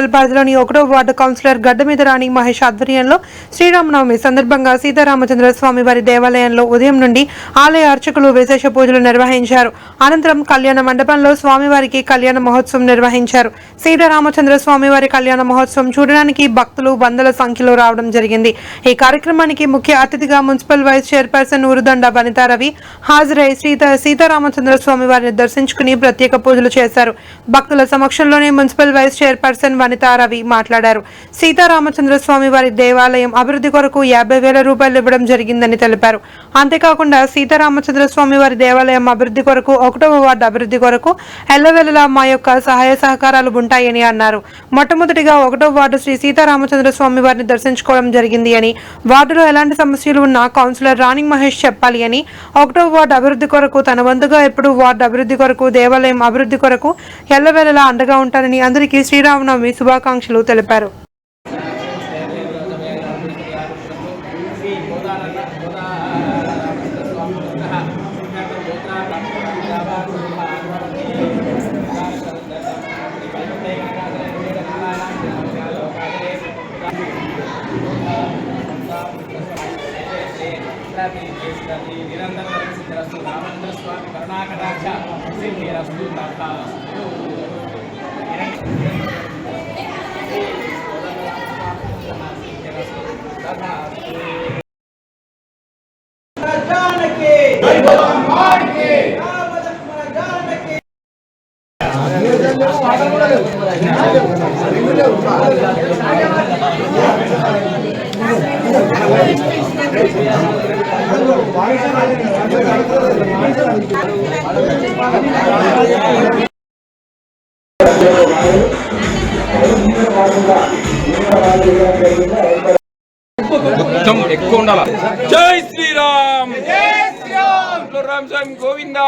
Municipal పరిధిలోని ఒకటో ward councillor గడ్డమీద రాణి మహేష్ ఆధ్వర్యంలో శ్రీరామనవమి సందర్భంగా సీతారామచంద్ర స్వామి వారి దేవాలయంలో ఉదయం నుండి ఆలయ అర్చకులు విశేష పూజలు నిర్వహించారు. అనంతరం కళ్యాణ మండపంలో స్వామివారికి కళ్యాణ మహోత్సవం నిర్వహించారు. సీతారామచంద్ర స్వామివారి కళ్యాణ మహోత్సవం చూడడానికి భక్తులు వందల సంఖ్యలో రావడం జరిగింది. ఈ కార్యక్రమానికి ముఖ్య అతిథిగా municipal vice chairperson Urudanda Vanitha Ravi హాజరై సీత సీతారామచంద్ర స్వామి వారిని దర్శించుకుని ప్రత్యేక పూజలు చేశారు. భక్తుల సమక్షంలోనే మున్సిపల్ వైస్ చైర్పర్సన్ వనితారవి మాట్లాడారు. సీతారామచంద్ర స్వామి వారి దేవాలయం అభివృద్ధి కొరకు యాభై వేల రూపాయలు ఇవ్వడం జరిగిందని తెలిపారు. అంతేకాకుండా సీతారామచంద్ర స్వామి వారి దేవాలయం అభివృద్ధి కొరకు ఒకటవ వార్డు అభివృద్ధి కొరకు ఎల్లవెల్లలా మా యొక్క సహాయ సహకారాలు ఉంటాయని అన్నారు. మొట్టమొదటిగా ఒకటో వార్డు శ్రీ సీతారామచంద్ర స్వామి వారిని దర్శించుకోవడం జరిగింది అని వార్డులో ఎలాంటి సమస్యలు ఉన్నా కౌన్సిలర్ రాణి మహేష్ చెప్పాలి అని ఒకటో వార్డు అభివృద్ధి కొరకు తన వంతుగా ఎప్పుడు వార్డు అభివృద్ధి కొరకు దేవాలయం అభివృద్ధి కొరకు ఎల్లవేళలా అండగా ఉంటానని అందరికీ శ్రీరామనవమి శుభాకాంక్షలు తెలిపారు. నిరంతరం సిద్ధిరస్తు రామచంద్ర స్వామి కరుణాకటాక్ష. సిద్ధిరస్తు మొత్తం ఎక్కువ ఉండాల? శ్రీరామ్ జై స్వామి గోవిందా.